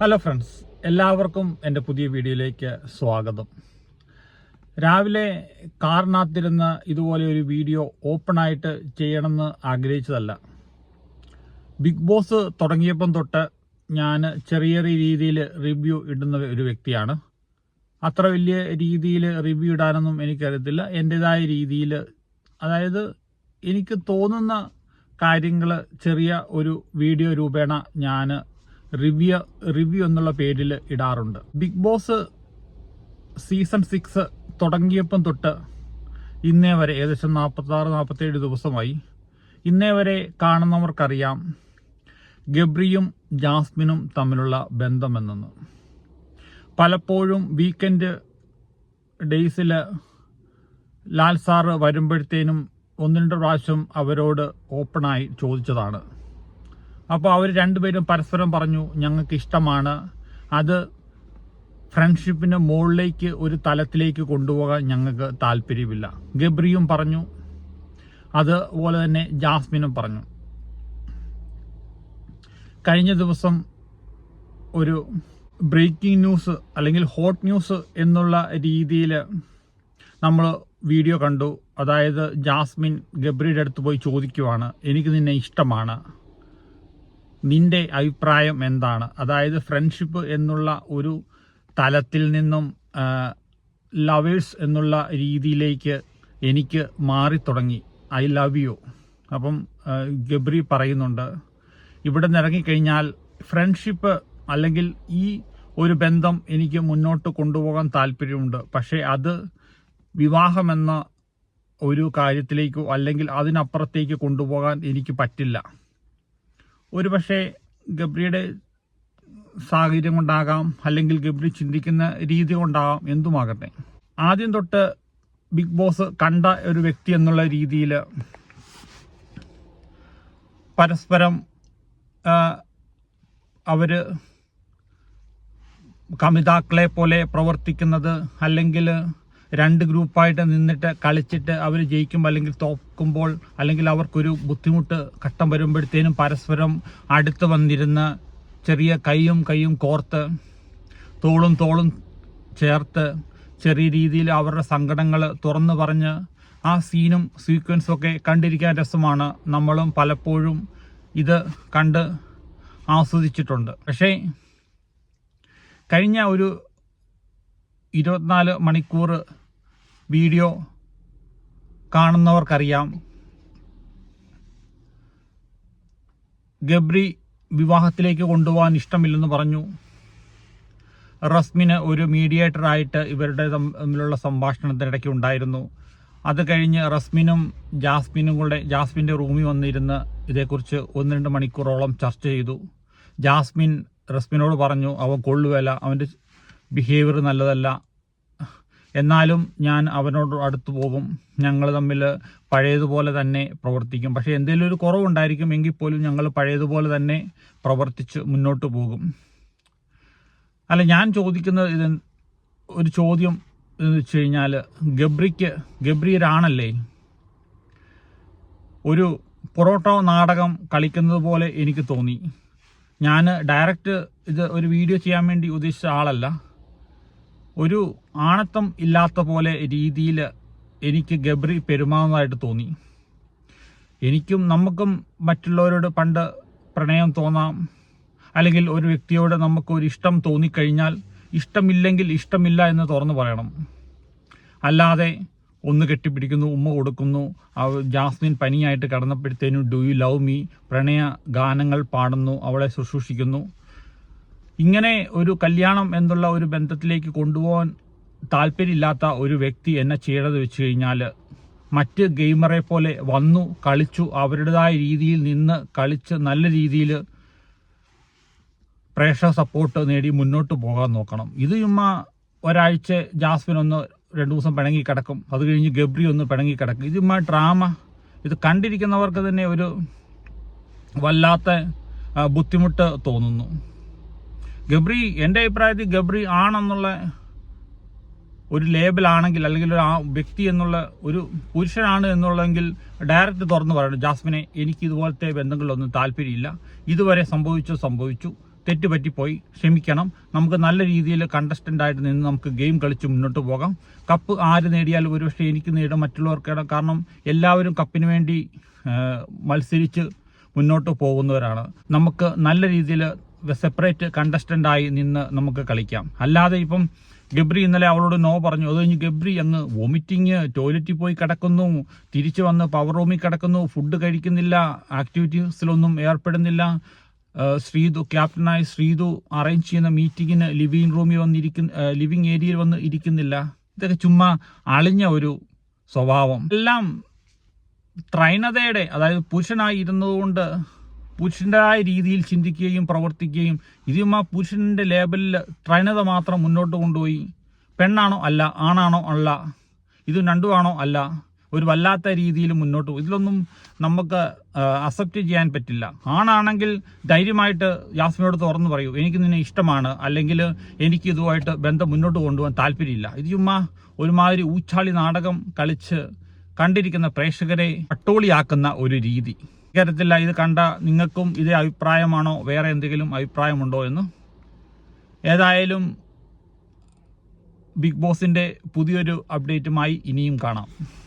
Hello friends എല്ലാവർക്കും എന്റെ പുതിയ വീഡിയോയിലേക്ക് സ്വാഗതം. രാവിലെ കാറിനകത്തിരുന്ന് ഇതുപോലെ ഒരു വീഡിയോ ഓപ്പണായിട്ട് ചെയ്യണമെന്ന് ആഗ്രഹിച്ചതല്ല. ബിഗ് ബോസ് തുടങ്ങിയപ്പം തൊട്ട് ഞാൻ ചെറിയ ചെറിയ രീതിയിൽ റിവ്യൂ ഇടുന്ന ഒരു വ്യക്തിയാണ്. അത്ര വലിയ രീതിയിൽ റിവ്യൂ ഇടാനൊന്നും എനിക്കറിയത്തില്ല. എന്റെതായ രീതിയിൽ അതായത് എനിക്ക് തോന്നുന്ന കാര്യങ്ങൾ ചെറിയ ഒരു വീഡിയോ രൂപേണ ഞാൻ റിവ്യൂ റിവ്യൂ എന്നുള്ള പേരിൽ ഇടാറുണ്ട്. ബിഗ് ബോസ് സീസൺ സിക്സ് തുടങ്ങിയപ്പം തൊട്ട് ഇന്നേ വരെ ഏകദേശം നാൽപ്പത്തി ആറ് നാൽപ്പത്തേഴ് ദിവസമായി. ഇന്നേ വരെ കാണുന്നവർക്കറിയാം ഗബ്രിയും ജാസ്മിനും തമ്മിലുള്ള ബന്ധമെന്നെന്ന്. പലപ്പോഴും വീക്കെൻഡ് ഡേയ്സിൽ ലാൽ സാറ് വരുമ്പോഴത്തേനും ഒന്ന് രണ്ട് പ്രാവശ്യം അവരോട് ഓപ്പണായി ചോദിച്ചതാണ്. അപ്പോൾ അവർ രണ്ടുപേരും പരസ്പരം പറഞ്ഞു ഞങ്ങൾക്ക് ഇഷ്ടമാണ്. അത് ഫ്രണ്ട്ഷിപ്പിന്റെ മുകളിലേക്ക് ഒരു തലത്തിലേക്ക് കൊണ്ടുപോകാൻ ഞങ്ങൾക്ക് താല്പര്യമില്ല. ഗബ്രിയും പറഞ്ഞു അതുപോലെ തന്നെ ജാസ്മിനും പറഞ്ഞു. കഴിഞ്ഞ ദിവസം ഒരു ബ്രേക്കിംഗ് ന്യൂസ് അല്ലെങ്കിൽ ഹോട്ട് ന്യൂസ് എന്നുള്ള രീതിയിൽ നമ്മൾ വീഡിയോ കണ്ടു. അതായത് ജാസ്മിൻ ഗബ്രിയുടെ അടുത്ത് പോയി ചോദിക്കുവാണ് എനിക്ക് നിന്നെ ഇഷ്ടമാണ്. നിന്റെ അഭിപ്രായം എന്താണ്? അതായത് ഫ്രണ്ട്ഷിപ്പ് എന്നുള്ള ഒരു തലത്തിൽ നിന്നും ലവേഴ്സ് എന്നുള്ള രീതിയിലേക്ക് എനിക്ക് മാറി തുടങ്ങി. ഐ ലവ് യു അപ്പം ഗബ്രി പറയുന്നുണ്ട് ഇവിടെ നിന്ന് ഇറങ്ങിക്കഴിഞ്ഞാൽ ഫ്രണ്ട്ഷിപ്പ് അല്ലെങ്കിൽ ഈ ഒരു ബന്ധം എനിക്ക് മുന്നോട്ട് കൊണ്ടുപോകാൻ താല്പര്യമുണ്ട്. പക്ഷേ അത് വിവാഹമെന്ന ഒരു കാര്യത്തിലേക്കോ അല്ലെങ്കിൽ അതിനപ്പുറത്തേക്ക് കൊണ്ടുപോകാൻ എനിക്ക് പറ്റില്ല. ഒരുപക്ഷെ ഗബ്രിയുടെ സാഹചര്യം കൊണ്ടാകാം അല്ലെങ്കിൽ ഗബ്രി ചിന്തിക്കുന്ന രീതി കൊണ്ടാകാം എന്തുമാകട്ടെ. ആദ്യം തൊട്ട് ബിഗ് ബോസ് കണ്ട ഒരു വ്യക്തി എന്നുള്ള രീതിയിൽ പരസ്പരം അവർ കമിതാക്കളെ പോലെ പ്രവർത്തിക്കുന്നത് അല്ലെങ്കിൽ രണ്ട് ഗ്രൂപ്പായിട്ട് നിന്നിട്ട് കളിച്ചിട്ട് അവർ ജയിക്കുമ്പോൾ അല്ലെങ്കിൽ തോക്കുമ്പോൾ അല്ലെങ്കിൽ അവർക്കൊരു ബുദ്ധിമുട്ട് ഘട്ടം വരുമ്പോഴത്തേനും പരസ്പരം അടുത്ത് വന്നിരുന്ന് ചെറിയ കൈയും കൈയും കോർത്ത് തോളും തോളും ചേർത്ത് ചെറിയ രീതിയിൽ അവരുടെ സങ്കടങ്ങൾ തുറന്നു പറഞ്ഞ് ആ സീനും സീക്വൻസും ഒക്കെ കണ്ടിരിക്കാൻ രസമാണ്. നമ്മളും പലപ്പോഴും ഇത് കണ്ട് ആസ്വദിച്ചിട്ടുണ്ട്. പക്ഷേ കഴിഞ്ഞ ഒരു ഇരുപത്തിനാല് മണിക്കൂർ വീഡിയോ കാണുന്നവർക്കറിയാം. ഗബ്രി വിവാഹത്തിലേക്ക് കൊണ്ടുപോകാൻ ഇഷ്ടമില്ലെന്ന് പറഞ്ഞു. റസ്മിന് ഒരു മീഡിയേറ്ററായിട്ട് ഇവരുടെ തമ്മിലുള്ള സംഭാഷണത്തിനിടയ്ക്ക് ഉണ്ടായിരുന്നു. അത് കഴിഞ്ഞ് റസ്മിനും ജാസ്മിനും കൂടെ ജാസ്മിന്റെ റൂമിൽ വന്നിരുന്ന് ഇതേക്കുറിച്ച് ഒന്ന് രണ്ട് മണിക്കൂറോളം ചർച്ച ചെയ്തു. ജാസ്മിൻ റസ്മിനോട് പറഞ്ഞു അവൻ കൊള്ളുവല്ല അവന്റെ ബിഹേവിയർ നല്ലതല്ല എന്നാലും ഞാൻ അവനോട് അടുത്ത് പോകും. ഞങ്ങൾ തമ്മിൽ പഴയതുപോലെ തന്നെ പ്രവർത്തിക്കും. പക്ഷേ എന്തെങ്കിലും ഒരു കുറവുണ്ടായിരിക്കും എങ്കിൽ പോലും ഞങ്ങൾ പഴയതുപോലെ തന്നെ പ്രവർത്തിച്ച് മുന്നോട്ട് പോകും. അല്ല ഞാൻ ചോദിക്കുന്നത് ഇത് ഒരു ചോദ്യം എന്ന് വെച്ച് കഴിഞ്ഞാൽ ഗബ്രിക്ക് ഗബ്രി ഒരാണല്ലേ ഒരു പൊറോട്ടോ നാടകം കളിക്കുന്നത് പോലെ എനിക്ക് തോന്നി. ഞാൻ ഡയറക്റ്റ് ഇത് ഒരു വീഡിയോ ചെയ്യാൻ വേണ്ടി ഉദ്ദേശിച്ച ആളല്ല. ഒരു ആണത്തം ഇല്ലാത്ത പോലെ രീതിയിൽ എനിക്ക് ഗബ്രി പെരുമാറുന്നതായിട്ട് തോന്നി. എനിക്കും നമുക്കും മറ്റുള്ളവരോട് പണ്ട് പ്രണയം തോന്നാം. അല്ലെങ്കിൽ ഒരു വ്യക്തിയോട് നമുക്ക് ഒരു ഇഷ്ടം തോന്നിക്കഴിഞ്ഞാൽ ഇഷ്ടമില്ലെങ്കിൽ ഇഷ്ടമില്ല എന്ന് തുറന്നു പറയണം. അല്ലാതെ ഒന്ന് കെട്ടിപ്പിടിക്കുന്നു ഉമ്മ കൊടുക്കുന്നു ജാസ്മിൻ പനിയായിട്ട് കടന്നപ്പോഴത്തേനും ഡു യു ലവ് മീ പ്രണയ ഗാനങ്ങൾ പാടുന്നു അവളെ ശുശ്രൂഷിക്കുന്നു. ഇങ്ങനെ ഒരു കല്യാണം എന്നുള്ള ഒരു ബന്ധത്തിലേക്ക് കൊണ്ടുപോകാൻ താല്പര്യമില്ലാത്ത ഒരു വ്യക്തി എന്നെ ചെയ്യണത് വെച്ച് കഴിഞ്ഞാൽ മറ്റ് ഗെയിമറെ പോലെ വന്നു കളിച്ചു അവരുടേതായ രീതിയിൽ നിന്ന് കളിച്ച് നല്ല രീതിയിൽ പ്രേക്ഷക സപ്പോർട്ട് നേടി മുന്നോട്ട് പോകാൻ നോക്കണം. ഇത് ചുമ്മാ ഒരാഴ്ച ജാസ്മിൻ ഒന്ന് രണ്ടു ദിവസം പിണങ്ങി കിടക്കും. അത് കഴിഞ്ഞ് ഗബ്രി ഒന്ന് പിണങ്ങി കിടക്കും. ഇത് ചുമ്മാ ഡ്രാമ ഇത് കണ്ടിരിക്കുന്നവർക്ക് തന്നെ ഒരു വല്ലാത്ത ബുദ്ധിമുട്ട് തോന്നുന്നു. ഗബ്രി എന്റെ അഭിപ്രായത്തിൽ ഗബ്രി ആണെന്നുള്ള ഒരു ലേബലാണെങ്കിൽ അല്ലെങ്കിൽ ഒരു ആ- വ്യക്തി എന്നുള്ള ഒരു പുരുഷനാണ് എന്നുള്ളതെങ്കിൽ ഡയറക്റ്റ് തുറന്നു പറയണം. ജാസ്മിനെ എനിക്ക് ഇതുപോലത്തെ ബന്ധങ്ങളിലൊന്നും താല്പര്യമില്ല. ഇതുവരെ സംഭവിച്ചു സംഭവിച്ചു. തെറ്റുപറ്റിപ്പോയി. ക്ഷമിക്കണം. നമുക്ക് നല്ല രീതിയിൽ കണ്ടസ്റ്റന്റ് ആയിട്ട് നിന്ന് നമുക്ക് ഗെയിം കളിച്ച് മുന്നോട്ട് പോകാം. കപ്പ് ആര് നേടിയാലും ഒരുപക്ഷെ എനിക്ക് നേടും മറ്റുള്ളവർക്ക്. കാരണം എല്ലാവരും കപ്പിന് വേണ്ടി മത്സരിച്ച് മുന്നോട്ട് പോകുന്നവരാണ്. നമുക്ക് നല്ല രീതിയിൽ സെപ്പറേറ്റ് കണ്ടസ്റ്റന്റ് ആയി നിന്ന് നമുക്ക് കളിക്കാം. അല്ലാതെ ഇപ്പം ഗബ്രി ഇന്നലെ അവളോട് നോ പറഞ്ഞു. അത് കഴിഞ്ഞ് ഗബ്രി അങ്ങ് വോമിറ്റിങ് ടോയ്ലറ്റിൽ പോയി കിടക്കുന്നു. തിരിച്ചു വന്ന് പവർ റൂമിൽ കിടക്കുന്നു. ഫുഡ് കഴിക്കുന്നില്ല. ആക്ടിവിറ്റീസിലൊന്നും ഏർപ്പെടുന്നില്ല. ശ്രീതു ക്യാപ്റ്റനായി ശ്രീതു അറേഞ്ച് ചെയ്യുന്ന മീറ്റിങ്ങിന് ലിവിങ് റൂമിൽ വന്നിരിക്കുന്ന ലിവിങ് ഏരിയയിൽ വന്ന് ഇരിക്കുന്നില്ല. ഇതൊക്കെ ചുമ്മാ അളിഞ്ഞ ഒരു സ്വഭാവം. എല്ലാം ത്രൈണതയുടെ അതായത് പുരുഷനായി ഇരുന്നതുകൊണ്ട് പുരുഷന്റെതായ രീതിയിൽ ചിന്തിക്കുകയും പ്രവർത്തിക്കുകയും ഇതും ആ പുരുഷന്റെ ലേബലിൽ ട്രൈനത മാത്രം മുന്നോട്ട് കൊണ്ടുപോയി. പെണ്ണാണോ അല്ല ആണാണോ അല്ല ഇത് രണ്ടുമാണോ അല്ല ഒരു വല്ലാത്ത രീതിയിൽ മുന്നോട്ട് ഇതിലൊന്നും നമുക്ക് അക്സെപ്റ്റ് ചെയ്യാൻ പറ്റില്ല. ആണാണെങ്കിൽ ധൈര്യമായിട്ട് യാസ്മിനോട് തുറന്നു പറയൂ എനിക്ക് നിന്നെ ഇഷ്ടമാണ് അല്ലെങ്കിൽ എനിക്ക് ഇതുമായിട്ട് ബന്ധം മുന്നോട്ട് കൊണ്ടുപോകാൻ താല്പര്യമില്ല. ഇത് ചുമ്മാ ഒരുമാതിരി ഊച്ചാളി നാടകം കളിച്ച് കണ്ടിരിക്കുന്ന പ്രേക്ഷകരെ അട്ടോളിയാക്കുന്ന ഒരു രീതി. ഇക്കാര്യത്തില്ല ഇത് കണ്ട നിങ്ങൾക്കും ഇതേ അഭിപ്രായമാണോ? വേറെ എന്തെങ്കിലും അഭിപ്രായമുണ്ടോ എന്ന്? ഏതായാലും ബിഗ് ബോസിന്റെ പുതിയൊരു അപ്ഡേറ്റുമായി ഇനിയും കാണാം.